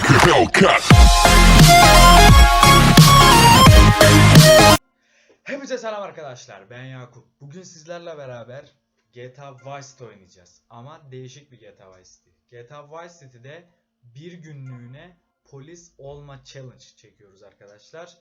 like a Hellcat. Hepinize selam arkadaşlar. Ben Yakup. Bugün sizlerle beraber GTA Vice City oynayacağız. Ama değişik bir GTA Vice City. GTA Vice City'de bir günlüğüne polis olma challenge çekiyoruz arkadaşlar.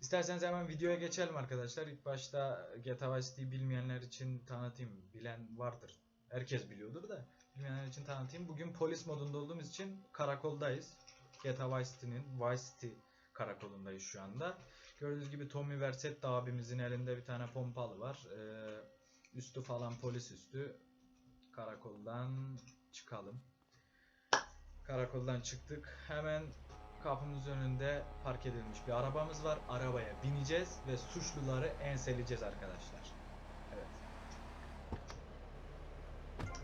İsterseniz hemen videoya geçelim arkadaşlar. İlk başta GTA Vice City'yi bilmeyenler için tanıtayım. Bilen vardır. Herkes biliyordur da. Bilmeyenler için tanıtayım. Bugün polis modunda olduğumuz için karakoldayız. GTA Vice City'nin Vice City karakolundayız şu anda. Gördüğünüz gibi Tommy Vercetti abimizin elinde bir tane pompalı var. Ee, üstü falan polis üstü. Karakoldan çıkalım. Karakoldan çıktık. Hemen kapımız önünde park edilmiş bir arabamız var. Arabaya bineceğiz ve suçluları enseleyeceğiz arkadaşlar. Evet.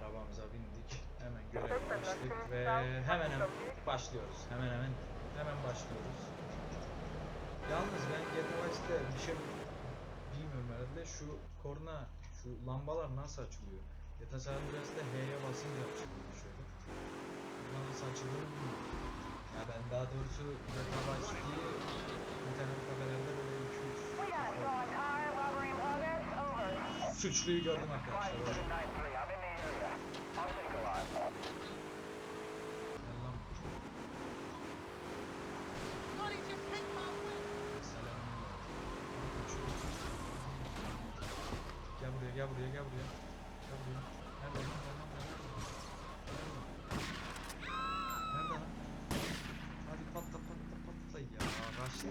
Arabamıza bindik. Hemen görev başladık ve hemen hemen başlıyoruz. Hemen hemen hemen başlıyoruz. Yalnız ben GTA Vice'de bir şey bilmiyorum herhalde şu korna, şu lambalar nasıl açılıyor? GTA San Andreas'ta H'ye basınca açılıyor şöyle. Burada nasıl açılıyor bilmiyorum. Ya ben daha doğrusu GTA Vice'yi internet kafelerde böyle 2-3 suçluyu gördüm arkadaşlar. Öyle. Allah'ım. Gel buraya, gel buraya, gel buraya. Nerede lan? Nerede lan? Hadi patla patla patla ya. Kaçtı.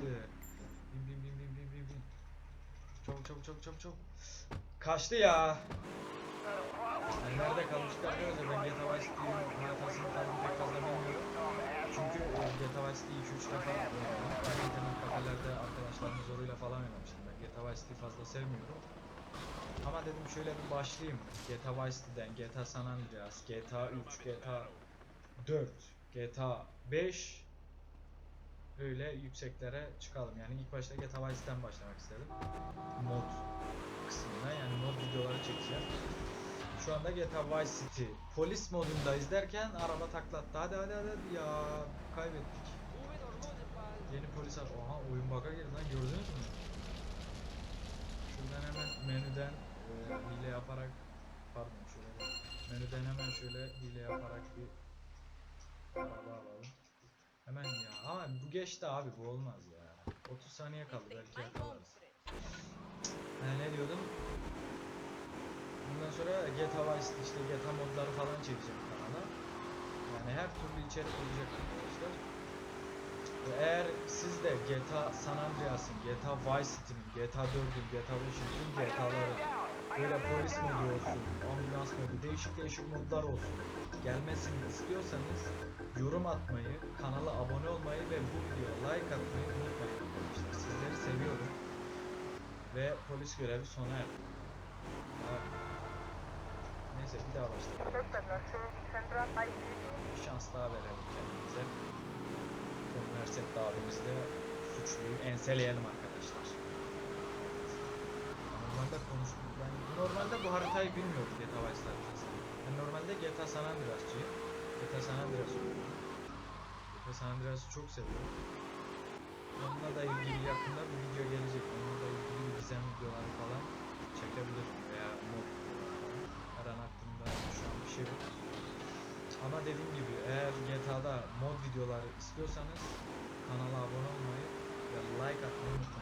Bin bin bin bin bin bin bin. Çabuk çabuk çabuk çabuk çabuk. Kaçtı ya. Yani nerede kalmıştık arkadaşlar ben GTA Vice City'nin haritasını falan pek fazla bilmiyorum. Çünkü e, GTA Vice City'yi 2-3 defa oynadım. Ben internet kafelerde arkadaşlarımın zoruyla falan oynamıştım. Ben GTA Vice City'yi fazla sevmiyorum. Ama dedim şöyle bir başlayayım. GTA Vice City'den, GTA San Andreas, GTA 3, GTA 4, GTA 5 öyle yükseklere çıkalım. Yani ilk başta GTA Vice City'den başlamak istedim. Mod kısmına yani mod videoları çekeceğim. Şu anda GTA Vice City polis modundayız derken araba taklattı. Hadi hadi hadi ya kaybettik. Yeni polis Oha oyun bug'a girdi lan gördünüz mü? Şuradan hemen menüden hile yaparak pardon şöyle menüden hemen şöyle hile yaparak bir araba alalım. Hemen ya ama bu geçti abi bu olmaz ya. 30 saniye kaldı belki yakalarız. Ha, ne diyordum? Bundan sonra GTA Vice işte GTA modları falan çekeceğim kanala. Yani her türlü içerik olacak arkadaşlar. Ve Eğer siz de GTA San Andreas'ın, GTA Vice City'nin, GTA 4'ün, GTA 5'in tüm GTA'ları böyle polis modu olsun, ambulans modu, değişik değişik modlar olsun gelmesini istiyorsanız yorum atmayı, kanala abone olmayı ve bu videoya like atmayı unutmayın arkadaşlar. Sizleri seviyorum. Ve polis görevi sona erdi. Abi. Neyse bir daha başlayalım. Bir şans daha verelim kendimize. Tom Merset abimizle suçluyu enseleyelim arkadaşlar. Normalde konuş ben normalde bu haritayı bilmiyorum GTA Vice haritasını. Ben normalde GTA San Andreas'çıyım. GTA San Andreas oynuyorum. GTA San Andreas'ı çok seviyorum. Onunla da ilgili yakında bir video gelecek. Onunla da ilgili gizem videoları falan çekebilirim veya mod. Her aklımda şu an bir şey yok. Ama dediğim gibi eğer GTA'da mod videoları istiyorsanız kanala abone olmayı ve like atmayı unutmayın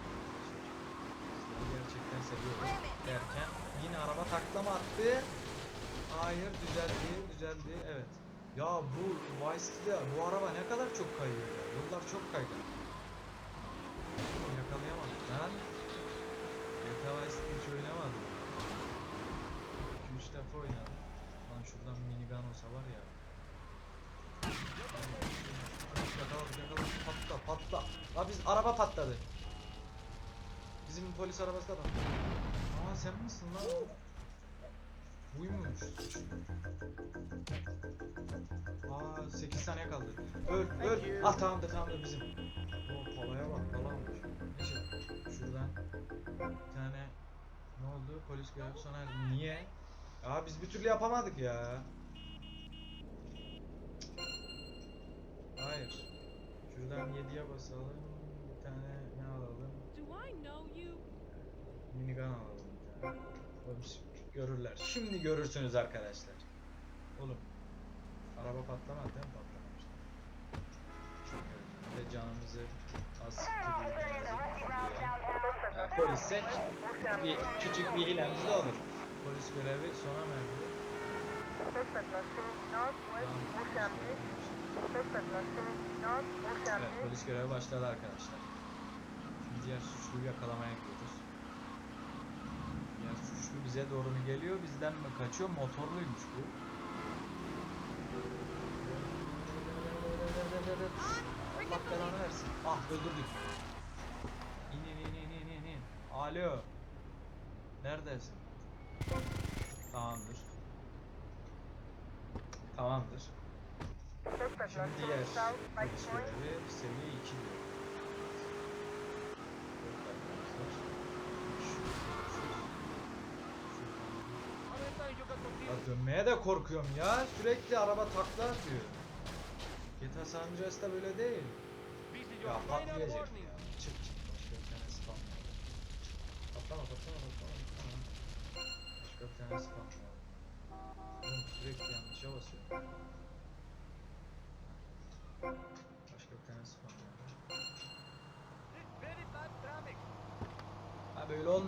seviyorum derken yine araba taklama attı. Hayır düzeldi düzeldi evet. Ya bu Vice City'de bu araba ne kadar çok kayıyor ya. Yollar çok kaygan. Yakalayamadık lan. GTA Vice City hiç oynamadım. 2-3 defa oynadım. Lan şuradan minigun olsa var ya. Yakaladık yakaladık patla patla. La biz araba patladı. Bizim polis arabası da. Aa sen misin lan? Buymuş. Aa 8 saniye kaldı. Öl öl. Ah tamam da tamam da bizim. O palaya bak palaymış. Neyse şuradan bir tane ne oldu? Polis görevi sona erdi. Niye? Aa biz bir türlü yapamadık ya. Hayır. Şuradan 7'ye basalım. Bir tane ne alalım? Minigun alalım. Oğlum görürler. Şimdi görürsünüz arkadaşlar. Oğlum. Araba patlamadı değil mi? Patlamamıştı. Ve canımızı az yani polissek bir küçük bir hilemiz de olur. Polis görevi sona mı erdi? Evet, polis görevi başladı arkadaşlar. Diğer suçluyu yakalamaya gidiyoruz. Diğer suçlu bize doğru mu geliyor, bizden mi kaçıyor? Motorluymuş bu. Allah belanı versin. Ah öldürdük. İn in in in in in. Alo. Neredesin? Tamamdır. Tamamdır. Şimdi diğer seviye 2 diyor. Evet arkadaşlar. Ya dönmeye de korkuyorum ya. Sürekli araba takla atıyor. GTA San Andreas'ta böyle değil. Ya patlayacak ya. Çık çık. Başka bir tane spam. Patlama patlama. patlama. Başka bir tane spam. Oğlum sürekli yanlışa basıyorum. Başka bir tane spam. Ha böyle ol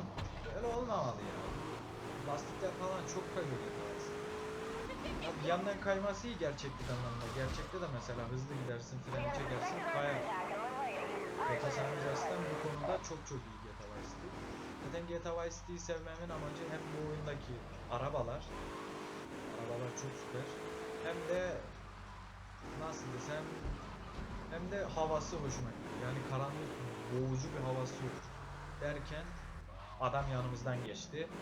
böyle olmamalı ya. Lastikler falan çok kayıyor Bir yandan kayması iyi gerçeklik anlamında. Gerçekte de mesela hızlı gidersin, freni çekersin, kayar. GTA San Andreas'tan bu konuda çok çok iyi GTA Vice City. Zaten GTA Vice City'yi sevmemin amacı hem bu oyundaki arabalar, arabalar çok süper, hem de nasıl desem, hem de havası hoşuma gidiyor. Yani karanlık, boğucu bir havası yok. Derken adam yanımızdan geçti.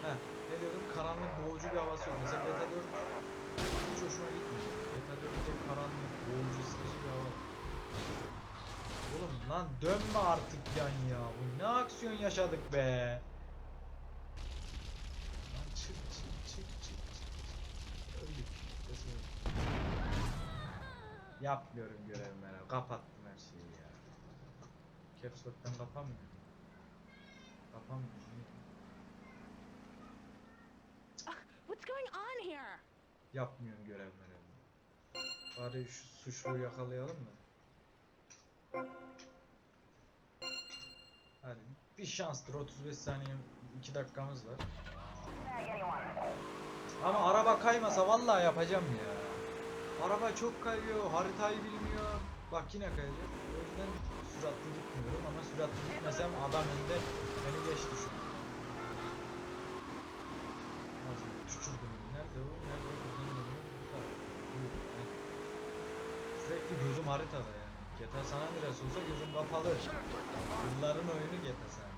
Heh, ne diyordum? Karanlık boğucu bir havası yok. Mesela Beta 4 hiç hoşuma gitmiyor. Beta 4'te karanlık, boğucu, sıkıcı bir hava. Oğlum lan dönme artık yan ya. Bu ne aksiyon yaşadık be. Lan çık çık çık çık çık. Öldük. Öldük. Yapmıyorum görevimi. Kapattım her şeyi ya. Caps Lock'tan kapanmıyor. Kapanmıyor. Yapmıyorum görevleri. Bari şu suçluyu yakalayalım mı? Hadi bir şanstır 35 saniye 2 dakikamız var. Ama araba kaymasa vallahi yapacağım ya. Araba çok kayıyor, haritayı bilmiyor. Bak yine kayacak. O yüzden süratli gitmiyorum ama süratli gitmesem adam önde beni geçti şu an. Nasıl küçüldüm. Nerede o? Nerede o? Buradan geliyor. Burada. Buyur. Heh. Sürekli gözüm haritada yani. GTA San Andreas olsa gözüm kapalı. Yılların oyunu GTA San.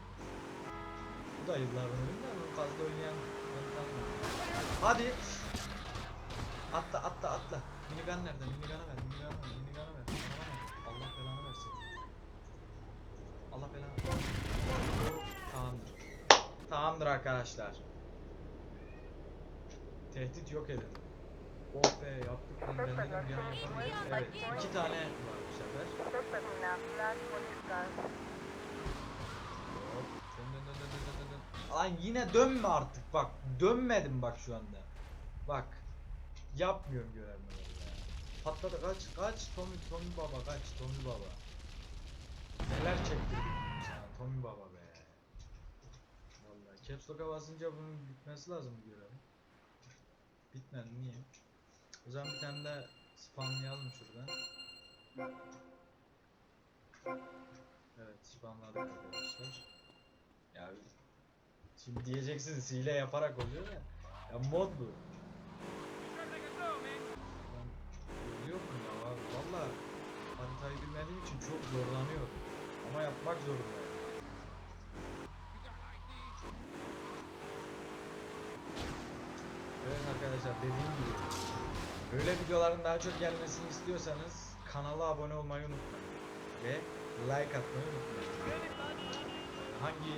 Bu da yılların oyunu da bunu fazla oynayan. Hadi. Atla atla atla. Minigun nerede? Minigun'u ver. Minigun'u ver. Minigun'u ver. Allah belanı versin. Allah belanı Tamamdır. Tamamdır arkadaşlar. Tehdit yok edin. Oh be yaptık lan ben dedim bir an. Evet iki tane var bu sefer. Hop. Dön dön dön dön dön dön dön. Lan yine dönme artık bak. Dönmedim bak şu anda. Bak. Yapmıyorum görevimi ya. Patladı kaç kaç Tommy Tommy baba kaç Tommy baba. Neler çektirdik sana Tommy baba be. Vallahi caps lock'a basınca bunun bitmesi lazım bu görevin. Bitmedi niye? O zaman bir tane de spamlayalım şuradan. Evet spamladık arkadaşlar. Ya şimdi diyeceksiniz hile yaparak oluyor ya. Ya mod bu. Lan Biliyor musun ya valla haritayı bilmediğim için çok zorlanıyorum. Ama yapmak zorundayım. Evet arkadaşlar dediğim gibi böyle videoların daha çok gelmesini istiyorsanız kanala abone olmayı unutmayın. Ve like atmayı unutmayın. Hangi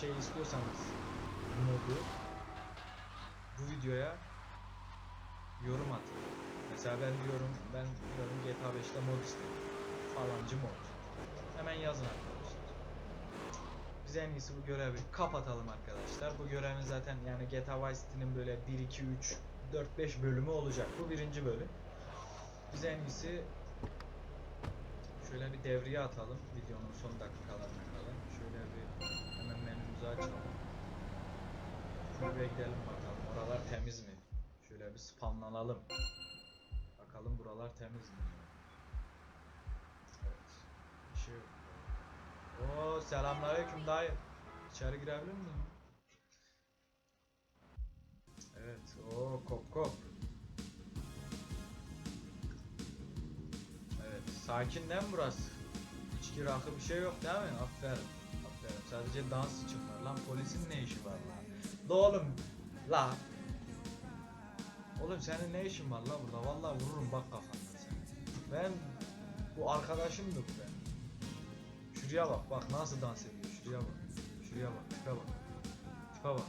şey istiyorsanız modu bu videoya yorum atın. Mesela ben diyorum ben diyorum GTA işte mod istedim. Falancı mod. Hemen yazın arkadaşlar. Biz en iyisi bu görevi kapatalım arkadaşlar. Bu görevin zaten yani GTA Vice City'nin böyle 1, 2, 3, 4, 5 bölümü olacak. Bu birinci bölüm. Biz en iyisi şöyle bir devriye atalım videonun son dakikalarına kadar. Şöyle bir hemen menümüzü açalım. Şuraya gidelim bakalım. Oralar temiz mi? Şöyle bir spamlanalım. Bakalım buralar temiz mi? Evet. Bir şey yok. Selamünaleyküm dayı. İçeri girebilir miyim? Evet. Oo kop kop. Evet. Sakin değil mi burası? İçki rakı bir şey yok değil mi? Aferin. Aferin. Sadece dans için var lan. Polisin ne işi var lan? La oğlum. La. Oğlum senin ne işin var la burada? Vallahi vururum bak kafandan seni. Ben bu arkadaşımdı bu benim. Şuraya bak bak nasıl dans ediyor. Şuraya bak. Şuraya bak. Tipe bak. Tipe bak.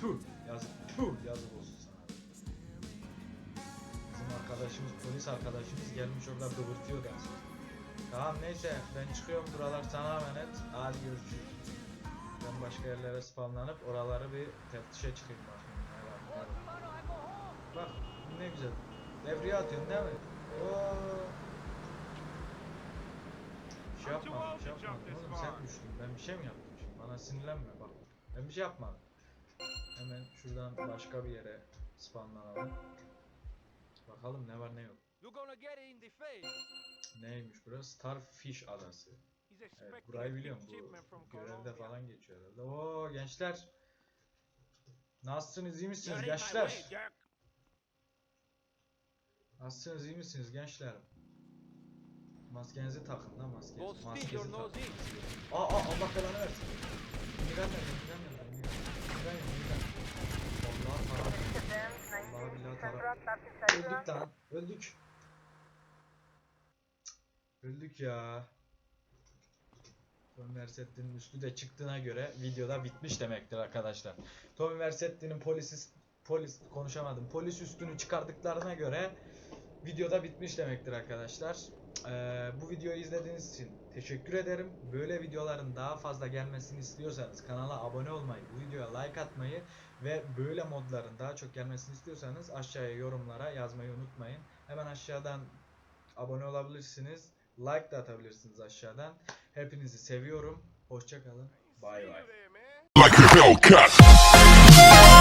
Tüh yazık. Tüh yazık olsun sana. Bizim arkadaşımız polis arkadaşımız gelmiş orada kıvırtıyor dans. Tamam neyse ben çıkıyorum buralar sana emanet. Hadi görüşürüz. Ben başka yerlere spamlanıp oraları bir teftişe çıkayım bakayım. Bak ne güzel. Devriye atıyorsun değil mi? Oo. Şey yapmadım, bir şey yapmadım. Oğlum sen düştün. Ben bir şey mi yaptım şimdi? Bana sinirlenme bak. Ben bir şey yapmadım. Hemen şuradan başka bir yere spamlanalım. Bakalım ne var ne yok. Neymiş burası? Starfish adası. Evet burayı biliyorum bu görevde falan geçiyor herhalde. Oo gençler. Nasılsınız iyi misiniz gençler? Nasılsınız iyi misiniz gençler? Maskenizi takın lan maskenizi. Go Maskenizi your takın. nose in. Aa aa Allah belanı versin. Miran nerede? Miran nerede? Miran. Yok Miran. Allah taraf. Allah billahi taraf. Öldük lan. Öldük. Öldük ya. Tommy Vercetti'nin üstü de çıktığına göre videoda bitmiş demektir arkadaşlar. Tommy Vercetti'nin polisi polis konuşamadım. Polis üstünü çıkardıklarına göre videoda bitmiş demektir arkadaşlar. Ee, bu videoyu izlediğiniz için teşekkür ederim. Böyle videoların daha fazla gelmesini istiyorsanız kanala abone olmayı, bu videoya like atmayı ve böyle modların daha çok gelmesini istiyorsanız aşağıya yorumlara yazmayı unutmayın. Hemen aşağıdan abone olabilirsiniz. Like da atabilirsiniz aşağıdan. Hepinizi seviyorum. Hoşça kalın. Bay bay. like a Hellcat.